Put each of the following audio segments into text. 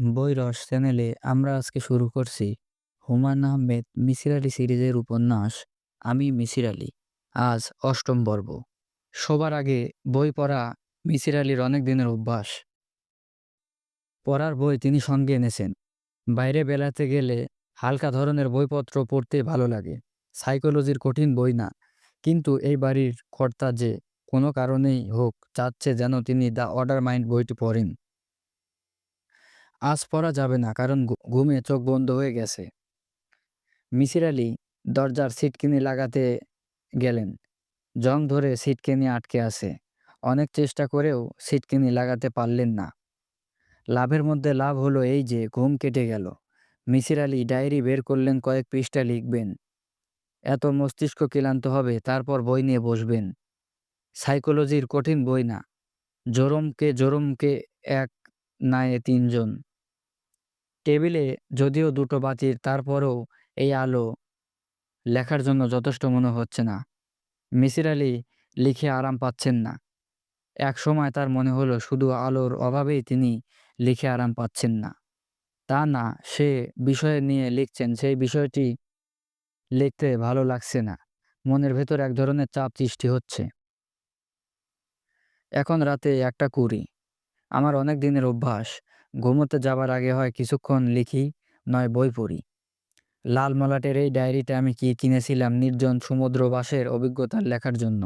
বই রস চ্যানেলে আমরা আজকে শুরু করছি হুমায়ুন আহমেদ মিসির আলী সিরিজের উপন্যাস আমি মিসির আলী। আজ অষ্টম পর্ব। সবার আগে বই পড়া মিসির আলীর অনেক দিনের অভ্যাস। পড়ার বই তিনি সঙ্গে এনেছেন। বাইরে বেড়াতে গেলে হালকা ধরনের বইপত্র পড়তে ভালো লাগে। সাইকোলজির কঠিন বই না। কিন্তু এই বাড়ির কর্তা যে কোনো কারণেই হোক চাচ্ছে যেন তিনি দ্য অর্ডার মাইন্ড বইটি পড়েন। আজ পড়া যাবে না, কারণ ঘুমে চোখ বন্ধ হয়ে গেছে। মিসির আলি দরজার সিটকিনি লাগাতে গেলেন। জং ধরে সিটকিনি আটকে আছে। অনেক চেষ্টা করেও সিটকিনি লাগাতে পারলেন না। লাভের মধ্যে লাভ হলো এই যে, ঘুম কেটে গেল। মিসির আলী ডায়েরি বের করলেন, কয়েক পৃষ্ঠা লিখবেন। এত মস্তিষ্ক ক্লান্ত হবে, তারপর বই নিয়ে বসবেন। সাইকোলজির কঠিন বই না। জোরমকে জোরমকে এক নায়ে তিনজন। টেবিলে যদিও দুটো বাতির তারপরেও এই আলো লেখার জন্য যথেষ্ট মনে হচ্ছে না। মিসির আলী লিখে আরাম পাচ্ছেন না। এক সময় তার মনে হলো শুধু আলোর অভাবেই তিনি লিখে আরাম পাচ্ছেন না। তা না, সে বিষয় নিয়ে লিখছেন, সেই বিষয়টি লিখতে ভালো লাগছে না। মনের ভেতর এক ধরনের চাপ সৃষ্টি হচ্ছে। এখন রাতে একটা কুড়ি। আমার অনেক দিনের অভ্যাস। ঘুমোতে যাবার আগে হয় কিছুক্ষণ লিখি, নয় বই পড়ি। লাল মলাটের এই ডায়েরিটা আমি কি কিনেছিলাম নির্জন সমুদ্রবাসের অভিজ্ঞতা লেখার জন্য?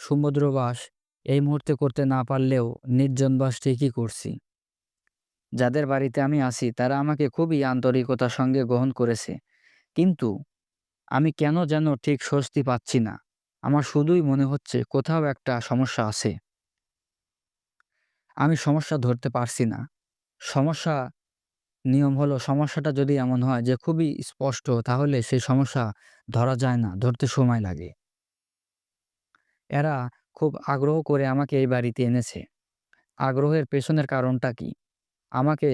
সমুদ্রবাস এই মুহূর্তে করতে না পারলেও নির্জনবাস ঠিকই করছি। যাদের বাড়িতে আমি আসি তারা আমাকে খুবই আন্তরিকতার সঙ্গে গ্রহণ করেছে। কিন্তু আমি কেন যেন ঠিক স্বস্তি পাচ্ছি না। আমার শুধুই মনে হচ্ছে কোথাও একটা সমস্যা আছে। আমি সমস্যা ধরতে পারছি না। সমস্যা নিয়ম হলো, সমস্যাটা যদি এমন হয় যে খুবই স্পষ্ট, তাহলে সেই সমস্যা ধরা যায় না, ধরতে সময় লাগে। এরা খুব আগ্রহ করে আমাকে এই বাড়িতে এনেছে। আগ্রহের পেছনের কারণটা কি? আমাকে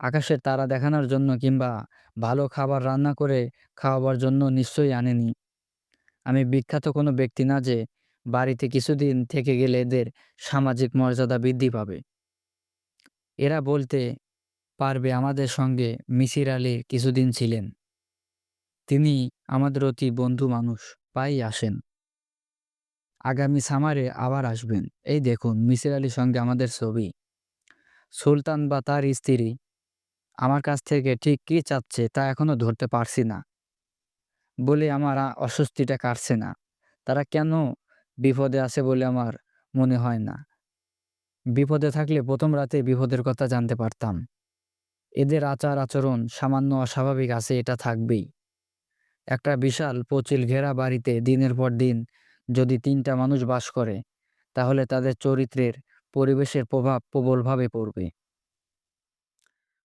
আকাশের তারা দেখানোর জন্য কিংবা ভালো খাবার রান্না করে খাওয়াবার জন্য নিশ্চয়ই আনেনি। আমি বিখ্যাত কোনো ব্যক্তি না যে বাড়িতে কিছুদিন থেকে গেলে এদের সামাজিক মর্যাদা বৃদ্ধি পাবে। এরা বলতে পারবে আমাদের সঙ্গে মিসির আলী কিছুদিন ছিলেন। তিনি আমাদের অতি বন্ধু মানুষ প্রায়ই আসেন। আগামী সামারে আবার আসবেন। এই দেখুন, মিসির আলীর সঙ্গে আমাদের ছবি। সুলতান বা তার স্ত্রী, আমার কাছ থেকে ঠিক কী চাচ্ছে তা এখনও ধরতে পারছি না। বলে আমার অস্বস্তিটা কাটছে না। তারা কেন বিপদে আছে বলে আমার মনে হয় না। বিপদে থাকলে প্রথম রাতে বিপদের কথা জানতে পারতাম। এদের আচার আচরণ সামান্য অস্বাভাবিক আছে, এটা থাকবেই। একটা বিশাল পচিল ঘেরা বাড়িতে দিনের পর দিন যদি তিনটা মানুষ বাস করে, তাহলে তাদের চরিত্রের পরিবেশের প্রভাব প্রবলভাবে পড়বে।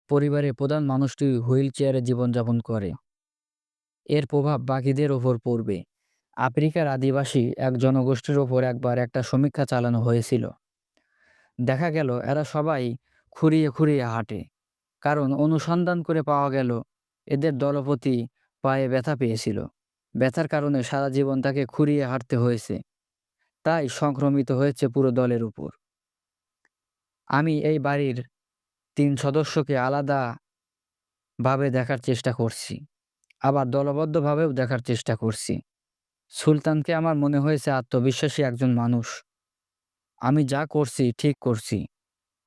পরিবারের প্রধান মানুষটি হুইল চেয়ারে জীবনযাপন করে। এর প্রভাব বাকিদের ওপর পড়বে। আফ্রিকার আদিবাসী এক জনগোষ্ঠীর ওপর একবার একটা সমীক্ষা চালানো হয়েছিল। দেখা গেল, এরা সবাই খুঁড়িয়ে খুঁড়িয়ে হাঁটে, কারণ অনুসন্ধান করে পাওয়া গেল, এদের দলপতি পায়ে ব্যথা পেয়েছিল। ব্যথার কারণে সারা জীবন তাকে খুঁড়িয়ে হাঁটতে হয়েছে। তাই সংক্রমিত হয়েছে পুরো দলের উপর। আমি এই বাড়ির তিন সদস্যকে আলাদা ভাবে দেখার চেষ্টা করছি, আবার দলবদ্ধভাবেও দেখার চেষ্টা করছি। সুলতানকে আমার মনে হয়েছে আত্মবিশ্বাসী একজন মানুষ। আমি যা করছি, ঠিক করছি।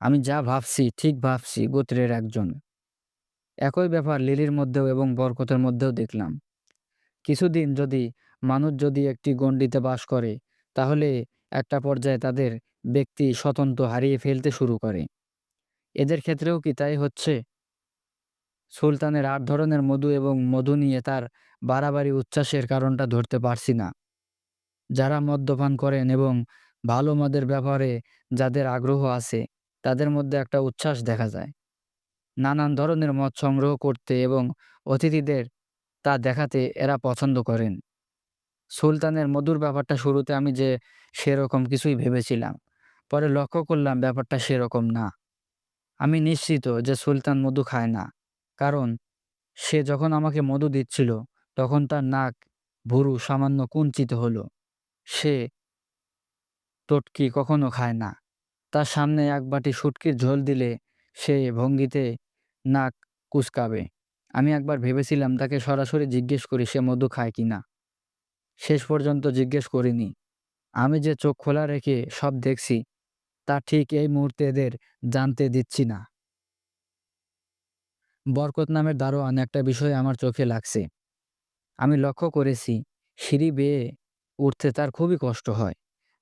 আমি যা ভাবছি, ঠিক ভাবছি, গোত্রের একজন। একই ব্যাপার লিলির মধ্যেও এবং বরকতের মধ্যেও দেখলাম। কিছুদিন যদি মানুষ যদি একটি গণ্ডিতে বাস করে, তাহলে একটা পর্যায়ে তাদের ব্যক্তি স্বতন্ত্র হারিয়ে ফেলতে শুরু করে। এদের ক্ষেত্রেও কি তাই হচ্ছে? সুলতানের আট ধরনের মধু এবং মধু নিয়ে তার বাড়াবাড়ি উচ্ছ্বাসের কারণটা ধরতে পারছি না। যারা মদ্যপান করেন এবং ভালো মদের ব্যাপারে যাদের আগ্রহ আছে, তাদের মধ্যে একটা উচ্ছ্বাস দেখা যায়। নানান ধরনের মদ সংগ্রহ করতে এবং অতিথিদের তা দেখাতে এরা পছন্দ করেন। সুলতানের মধুর ব্যাপারটা শুরুতে আমি যে সেরকম কিছুই ভেবেছিলাম, পরে লক্ষ্য করলাম ব্যাপারটা সেরকম না। আমি নিশ্চিত যে সুলতান মধু খায় না, কারণ সে যখন আমাকে মধু দিচ্ছিল তখন তার নাক ভুরু সামান্য কুঞ্চিত হলো সে টটকি কখনো খায় না তার সামনে এক বাটি শুটকির ঝোল দিলে সে ভঙ্গিতে নাক কুচকাবে আমি একবার ভেবেছিলাম তাকে সরাসরি জিজ্ঞেস করি সে মধু খায় কি না শেষ পর্যন্ত জিজ্ঞেস করিনি। আমি যে চোখ খোলা রেখে সব দেখছি, তা ঠিক এই মুহূর্তে এদের জানতে দিচ্ছি না। বরকত নামের দারোয়ান একটা বিষয় আমার চোখে লাগছে। আমি লক্ষ্য করেছি, সিঁড়ি বেয়ে উঠতে তার খুবই কষ্ট হয়।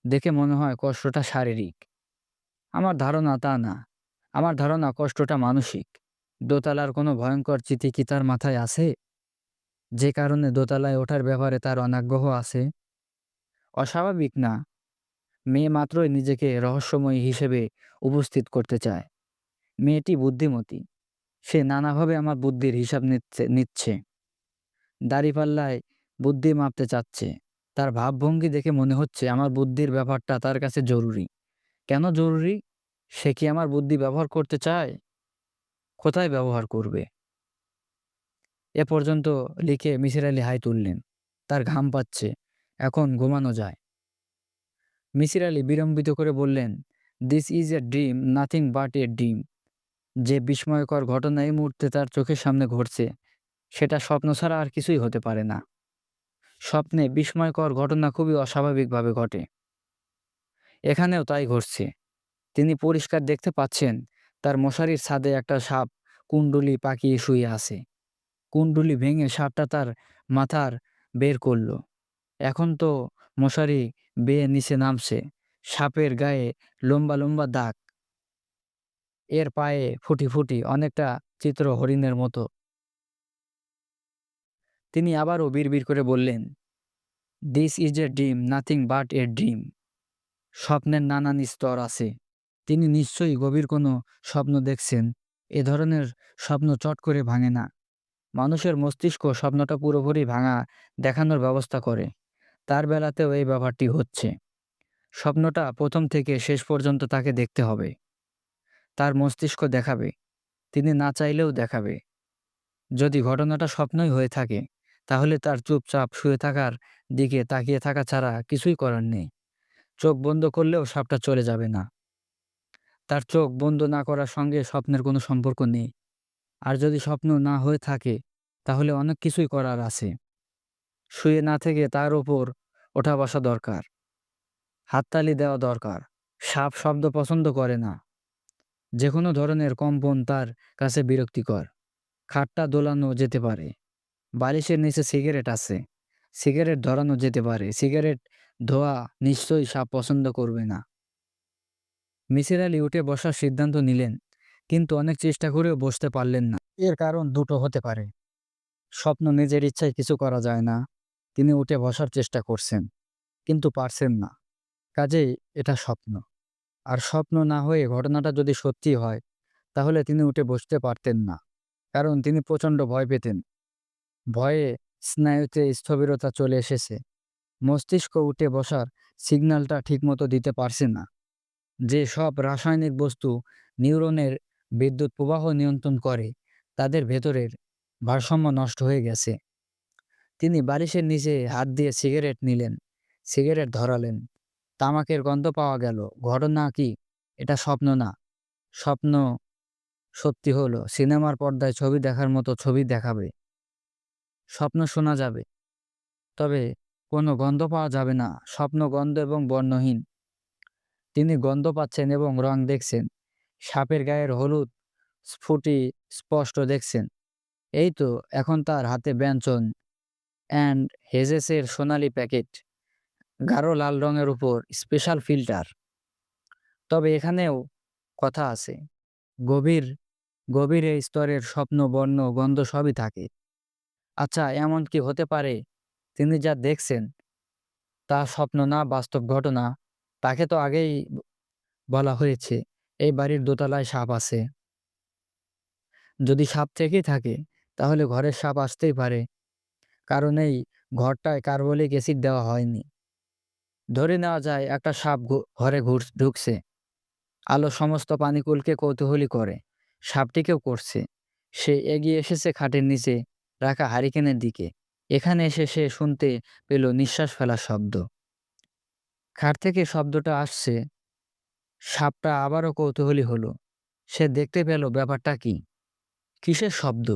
দেখে মনে হয় কষ্টটা শারীরিক। আমার ধারণা তা না। আমার ধারণা কষ্টটা মানসিক। দোতলার কোনো ভয়ঙ্কর চিঠি কি তার মাথায় আছে? যে কারণে দোতলায় ওঠার ব্যাপারে তার অনাগ্রহ আছে? অস্বাভাবিক না। মেয়ে মাত্রই নিজেকে রহস্যময়ী হিসেবে উপস্থিত করতে চায়। মেয়েটি বুদ্ধিমতী। সে নানাভাবে আমার বুদ্ধির হিসাব নিচ্ছে নিচ্ছে। দাঁড়িপাল্লায় বুদ্ধি মাপতে চাচ্ছে। তার ভাবভঙ্গি দেখে মনে হচ্ছে আমার বুদ্ধির ব্যাপারটা তার কাছে জরুরি। কেন জরুরি? সে কি আমার বুদ্ধি ব্যবহার করতে চায়? কোথায় ব্যবহার করবে? এ পর্যন্ত লিখে মিসির আলি হাই তুললেন। তার ঘাম পাচ্ছে। এখন ঘুমানো যায়। মিসির আলি বিলম্বিত করে বললেন, this is a dream nothing but a dream. যে বিস্ময়কর ঘটনা এই মুহূর্তে তার চোখের সামনে ঘটছে সেটা স্বপ্ন ছাড়া আর কিছুই হতে পারে না। স্বপ্নে বিস্ময়কর ঘটনা খুবই অস্বাভাবিকভাবে ঘটে। এখানেও তাই ঘটছে। তিনি পরিষ্কার দেখতে পাচ্ছেন, তার মশারির ছাদে একটা সাপ কুণ্ডুলি পাকিয়ে শুয়ে আছে। কুণ্ডুলি ভেঙে সাপটা তার মাথার বের করল। এখন তো মশারি বেয়ে নিচে নামছে। সাপের গায়ে লম্বা লম্বা দাগ। এর পায়ে ফুটি ফুটি, অনেকটা চিত্র হরিণের মতো। তিনি আবারও বিড়বিড় করে বললেন, this is a dream nothing but a dream. স্বপ্নের নানান স্তর আছে। তিনি নিশ্চয়ই গভীর কোনো স্বপ্ন দেখছেন। এ ধরনের স্বপ্ন চট করে ভাঙে না। মানুষের মস্তিষ্ক স্বপ্নটা পুরোপুরি ভাঙা দেখানোর ব্যবস্থা করে। তার বেলাতেও এই ব্যাপারটি হচ্ছে। স্বপ্নটা প্রথম থেকে শেষ পর্যন্ত তাকে দেখতে হবে। তার মস্তিষ্ক দেখাবে। তিনি না চাইলেও দেখাবে। যদি ঘটনাটা স্বপ্নই হয়ে থাকে তাহলে তার চুপচাপ শুয়ে থাকার দিকে তাকিয়ে থাকা ছাড়া কিছুই করার নেই। চোখ বন্ধ করলেও সাপটা চলে যাবে না। তার চোখ বন্ধ না করার সঙ্গে স্বপ্নের কোনো সম্পর্ক নেই। আর যদি স্বপ্ন না হয়ে থাকে, তাহলে অনেক কিছুই করার আছে। শুয়ে না থেকে তার ওপর ওঠা বসা দরকার। হাততালি দেওয়া দরকার। সাপ শব্দ পছন্দ করে না। যে কোনো ধরনের কম্পন তার কাছে বিরক্তিকর। খাটটা দোলানো যেতে পারে। বালিশের নিচে সিগারেট আছে। সিগারেট ধরানো যেতে পারে। সিগারেট ধোয়া নিশ্চয়ই সাপ পছন্দ করবে না। মিসির আলি উঠে বসার সিদ্ধান্ত নিলেন, কিন্তু অনেক চেষ্টা করেও বসতে পারলেন না। এর কারণ দুটো হতে পারে। স্বপ্ন নিজের ইচ্ছায় কিছু করা যায় না। তিনি উঠে বসার চেষ্টা করছেন, কিন্তু পারছেন না। কাজেই এটা স্বপ্ন। আর স্বপ্ন না হয়ে ঘটনাটা যদি সত্যি হয়, তাহলে তিনি উঠে বসতে পারতেন না। কারণ তিনি প্রচণ্ড ভয় পেতেন। ভয়ে স্নায়ুতে স্থবিরতা চলে এসেছে। মস্তিষ্ক উঠে বসার সিগন্যালটা ঠিকমতো দিতে পারছে না। যে সব রাসায়নিক বস্তু নিউরনের বিদ্যুৎ প্রবাহ নিয়ন্ত্রণ করে, তাদের ভেতরের ভারসাম্য নষ্ট হয়ে গেছে। তিনি বালিশের নিচে হাত দিয়ে সিগারেট নিলেন। সিগারেট ধরালেন। তামাকের গন্ধ পাওয়া গেল। ঘটনা কি? এটা স্বপ্ন না। স্বপ্ন সত্যি হলো, সিনেমার পর্দায় ছবি দেখার মতো ছবি দেখাবে। স্বপ্ন শোনা যাবে। তবে কোনো গন্ধ পাওয়া যাবে না। স্বপ্ন গন্ধ এবং বর্ণহীন। তিনি গন্ধ পাচ্ছেন এবং রং দেখছেন। সাপের গায়ের হলুদ স্ফুটি স্পষ্ট দেখছেন। এই তো এখন তার হাতে ব্যঞ্জন অ্যান্ড হেজেসের সোনালি প্যাকেট। গাঢ় লাল রঙের উপর স্পেশাল ফিল্টার। তবে এখানেও কথা আছে। গভীর গভীর এই স্তরের স্বপ্ন, বর্ণ, গন্ধ সবই থাকে। আচ্ছা এমন কি হতে পারে তিনি যা দেখছেন, তা স্বপ্ন না, বাস্তব ঘটনা? তাকে তো আগেই বলা হয়েছে, এই বাড়ির দোতলায় সাপ আছে। যদি সাপ থেকেই থাকে, তাহলে ঘরের সাপ আসতেই পারে। কারণ এই ঘরটায় কার্বলিক অ্যাসিড দেওয়া হয়নি। ধরে নেওয়া যায়, একটা সাপ ঘরে ঘুর, ঢুকছে। আলো সমস্ত পানিকুলকে কৌতূহলী করে। সাপটিকেও করছে। সে এগিয়ে এসেছে খাটের নিচে রাখা হারিকেনের দিকে। এখানে এসে সে শুনতে পেল নিঃশ্বাস ফেলার শব্দ। খাট থেকে শব্দটা আসছে। সাপটা আবারও কৌতূহলী হলো। সে দেখতে পেল ব্যাপারটা কি। কিসের শব্দ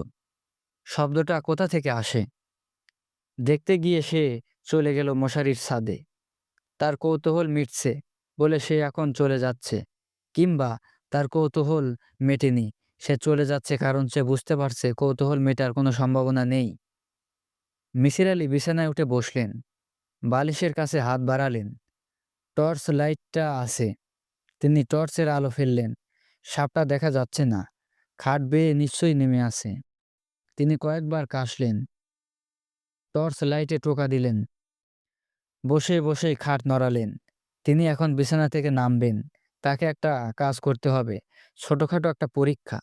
শব্দটা কোথা থেকে আসে দেখতে গিয়ে সে চলে গেল মশারির ছাদে তার কৌতূহল মিটছে বলে সে এখন চলে যাচ্ছে, কিংবা তার কৌতূহল মেটেনি সে চলে যাচ্ছে কারণ সে বুঝতে পারছে কৌতূহল মেটার কোনো সম্ভাবনা নেই। মিসির আলি বিছানায় উঠে বসলেন। বালিশের কাছে হাত বাড়ালেন। টর্চ লাইটটা আছে। তিনি টর্চের আলো ফেললেন। সাপটা দেখা যাচ্ছে না। খাট বেয়ে নিশ্চয়ই নেমে আসে তিনি কয়েকবার কাশলেন। টর্চ লাইটে টোকা দিলেন। বসে বসে খাট নড়ালেন। তিনি এখন বিছানা থেকে নামবেন। তাকে একটা কাজ করতে হবে। ছোটখাটো একটা পরীক্ষা।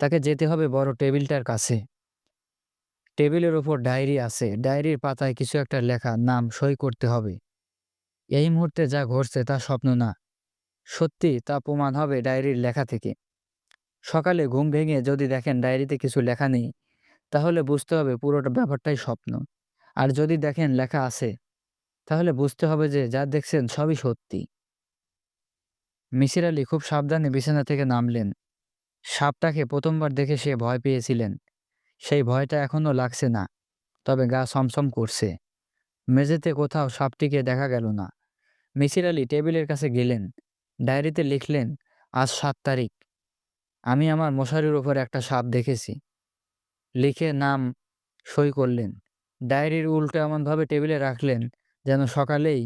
তাকে যেতে হবে বড় টেবিলটার কাছে। টেবিলের ওপর ডায়েরি আছে। ডায়েরির পাতায় কিছু একটা লেখা, নাম সই করতে হবে। এই মুহূর্তে যা ঘটছে তা স্বপ্ন না। সত্যি তা প্রমাণ হবে ডায়েরির লেখা থেকে। সকালে ঘুম ভেঙে যদি দেখেন ডায়েরিতে কিছু লেখা নেই, তাহলে বুঝতে হবে পুরোটা ব্যাপারটাই স্বপ্ন। আর যদি দেখেন লেখা আছে, তাহলে বুঝতে হবে যে যা দেখছেন সবই সত্যি। মিসির আলি খুব সাবধানে বিছানা থেকে নামলেন। সাপটাকে প্রথমবার দেখে সে ভয় পেয়েছিলেন। সেই ভয়টা এখনও লাগছে না, তবে গা ছমছম করছে। মেঝেতে কোথাও সাপটিকে দেখা গেল না। মিসির আলি টেবিলের কাছে গেলেন, ডায়েরিতে লিখলেন, আজ সাত তারিখ। আমি আমার মশারির ওপর একটা সাপ দেখেছি। লিখে নাম সই করলেন। ডায়েরির উল্টো এমনভাবে টেবিলে রাখলেন যেন সকালেই